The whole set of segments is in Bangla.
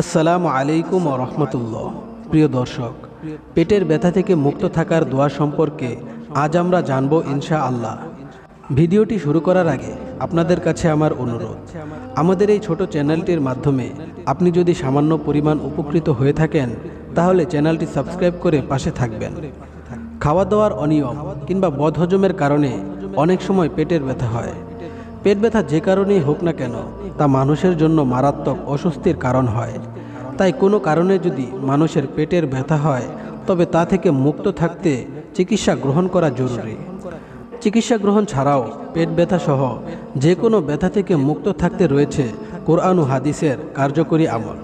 আসসালামু আলাইকুম রহমতুল্লাহ। প্রিয় দর্শক, পেটের ব্যথা থেকে মুক্ত থাকার দোয়া সম্পর্কে আজ আমরা জানব ইনশা আল্লাহ ভিডিওটি শুরু করার আগে আপনাদের কাছে আমার অনুরোধ, আমাদের এই ছোট চ্যানেলটির মাধ্যমে আপনি যদি সামান্য পরিমাণ উপকৃত হয়ে থাকেন, তাহলে চ্যানেলটি সাবস্ক্রাইব করে পাশে থাকবেন। খাওয়া দাওয়ার অনিয়ম কিংবা বদহজমের কারণে অনেক সময় পেটের ব্যথা হয়। পেট ব্যথা যে কারণেই হোক না কেন, তা মানুষের জন্য মারাত্মক অস্বস্তির কারণ হয়। তাই কোনো কারণে যদি মানুষের পেটের ব্যথা হয়, তবে তা থেকে মুক্ত থাকতে চিকিৎসা গ্রহণ করা জরুরি। চিকিৎসা গ্রহণ ছাড়াও পেট ব্যথা সহ যে কোনো ব্যথা থেকে মুক্ত থাকতে রয়েছে কোরআন ও হাদিসের কার্যকরী আমল।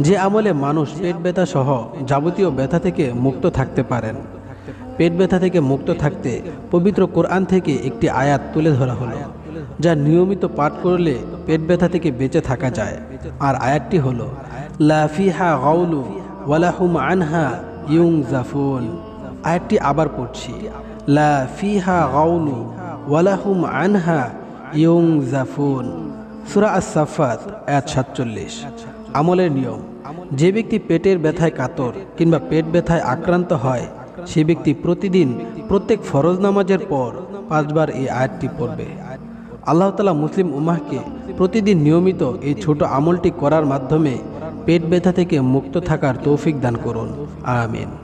যে আমলে মানুষ পেট ব্যথা সহ যাবতীয় ব্যথা থেকে মুক্ত থাকতে পারেন। পেট ব্যথা থেকে মুক্ত থাকতে পবিত্র কোরআন থেকে একটি আয়াত তুলে ধরা হলো। যা নিয়মিত পাঠ করলে পেট ব্যথা থেকে বেঁচে থাকা যায়। আর আয়াতটি হলো ওয়ালাহুম আনহা আয়াতটি আবার পড়ছি আনহা জাফুন সাতচল্লিশ। আমলের নিয়ম, যে ব্যক্তি পেটের ব্যথায় কাতর কিংবা পেট ব্যথায় আক্রান্ত হয়, সে ব্যক্তি প্রতিদিন প্রত্যেক ফরজ নামাজের পর পাঁচবার এই আয়াতটি পড়বে। আল্লাহ তালা মুসলিম উম্মাহকে প্রতিদিন নিয়মিত এই ছোট আমলটি করার মাধ্যমে পেট ব্যথা থেকে মুক্ত থাকার তৌফিক দান করুন। আমিন।